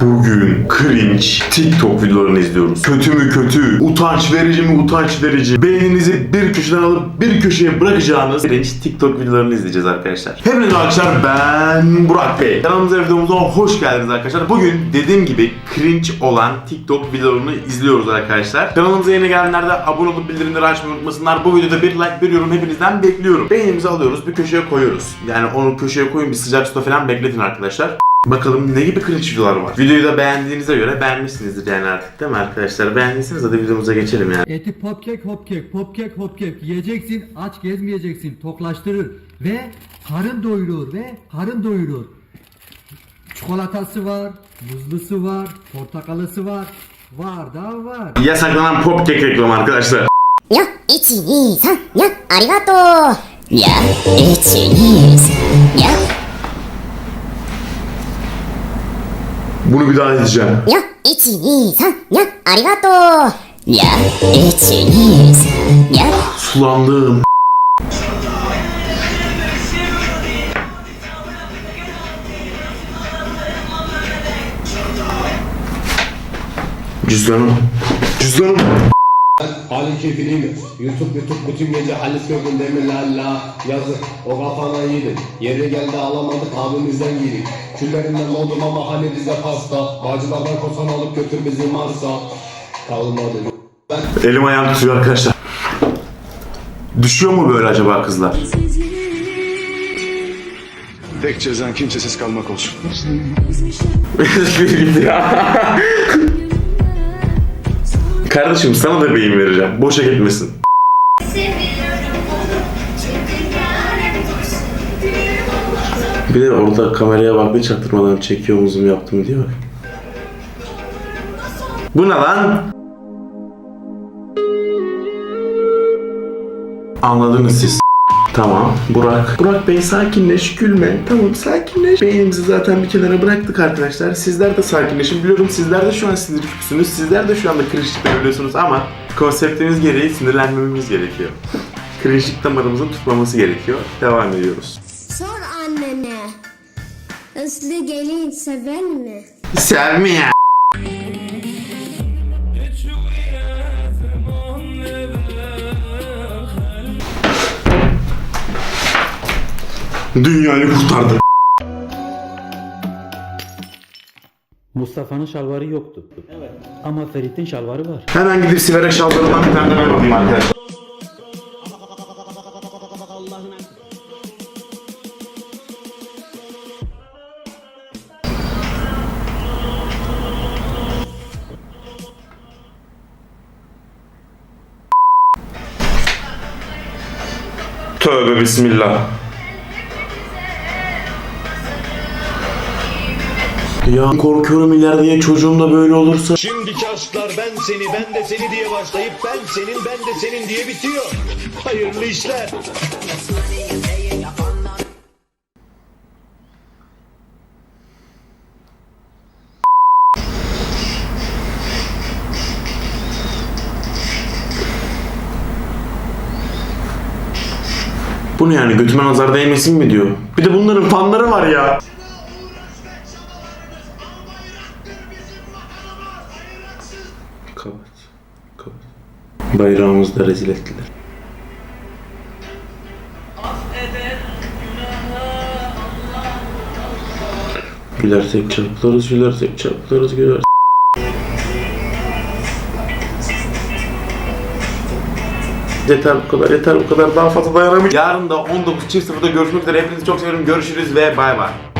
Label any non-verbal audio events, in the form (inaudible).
Bugün cringe TikTok videolarını izliyoruz. Kötü mü kötü, utanç verici mi utanç verici. Beyninizi bir köşeden alıp bir köşeye bırakacağınız cringe TikTok videolarını izleyeceğiz arkadaşlar. Hepinize arkadaşlar ben Burak Bey. Kanalımıza videomuza hoş geldiniz arkadaşlar. Bugün dediğim gibi cringe olan TikTok videolarını izliyoruz arkadaşlar. Kanalımıza yeni gelenler de abone olup bildirimleri açmayı unutmasınlar. Bu videoda bir like bir yorum hepinizden bekliyorum. Beynimizi alıyoruz bir köşeye koyuyoruz. Yani onu köşeye koyun bir sıcak suda falan bekletin arkadaşlar. Bakalım ne gibi cringe var. Videoyu da beğendiğinize göre beğenmişsinizdir yani artık değil mi arkadaşlar? Beğendiyseniz hadi videomuza geçelim yani. Eti popkek hopkek popkek hopkek yiyeceksin aç gezmeyeceksin toklaştırır ve karın doyurur ve karın doyurur. Çikolatası var, muzlusu var, portakalısı var. Var da var. Yasaklanan popkek reklamı arkadaşlar. Ya içiniz ha ya arigato. Ya içiniz ya Bunu bir daha edeceğim. Ya, ichi, ni, san, ya, arigato. Ya, ichi, ni, san, ya. Sulandım. Cüzdanım. Cüzdanım. Halin keyfini YouTube YouTube bütün gece Halis gördüm demirlerla Yazık o kafana yedi Yeri geldi alamadık abimizden giydik Küllerinden oldum ama hani bize pasta. Bacılardan korsan alıp götür bizi Mars'a. Kalmadı. Elim ayağım tutuyor arkadaşlar. Düşüyor mu böyle acaba kızlar? Tek cezan kimsesiz kalmak olsun. (laughs) (laughs) Kardeşim sana da beyin vereceğim. Boşa gitmesin. Bir de orada kameraya baktı çaktırmadan çekiyor muzum yaptım diyor. Bu ne lan? Anladınız siz. Tamam. Burak. Burak Bey sakinleş, gülme. Tamam sakinleş. Beynimizi zaten bir kenara bıraktık arkadaşlar. Sizler de sakinleşin. Biliyorum sizler de şu an sinir küpsünüz. Sizler de şu anda kırışıkta biliyorsunuz ama konseptimiz gereği sinirlenmememiz gerekiyor. Kırışık damarımızın tutmaması gerekiyor. Devam ediyoruz. Sor annene. Islı gelin sever mi? Sevmi ya. Dünyayı kurtardı. Mustafa'nın şalvarı yoktu. Evet. Ama Ferit'in şalvarı var. Hemen gidip siverek şalvarından bir tane de ben alayım arkadaşlar. Tövbe bismillah. Ya korkuyorum ileride çocuğum da böyle olursa. Şimdiki aşklar ben seni ben de seni diye başlayıp ben senin ben de senin diye bitiyor. Hayırlı işler. Bu ne yani götüme nazar değmesin mi diyor. Bir de bunların fanları var ya. Bayrağımızı da rezil ettiler. Gülersek çarplarız, gülersek çarplarız, gülersek. Yeter bu kadar, yeter bu kadar. Daha fazla dayanamayacağım. Yarın da 19.00'da görüşmek üzere. Hepinizi çok seviyorum. Görüşürüz ve bay bay.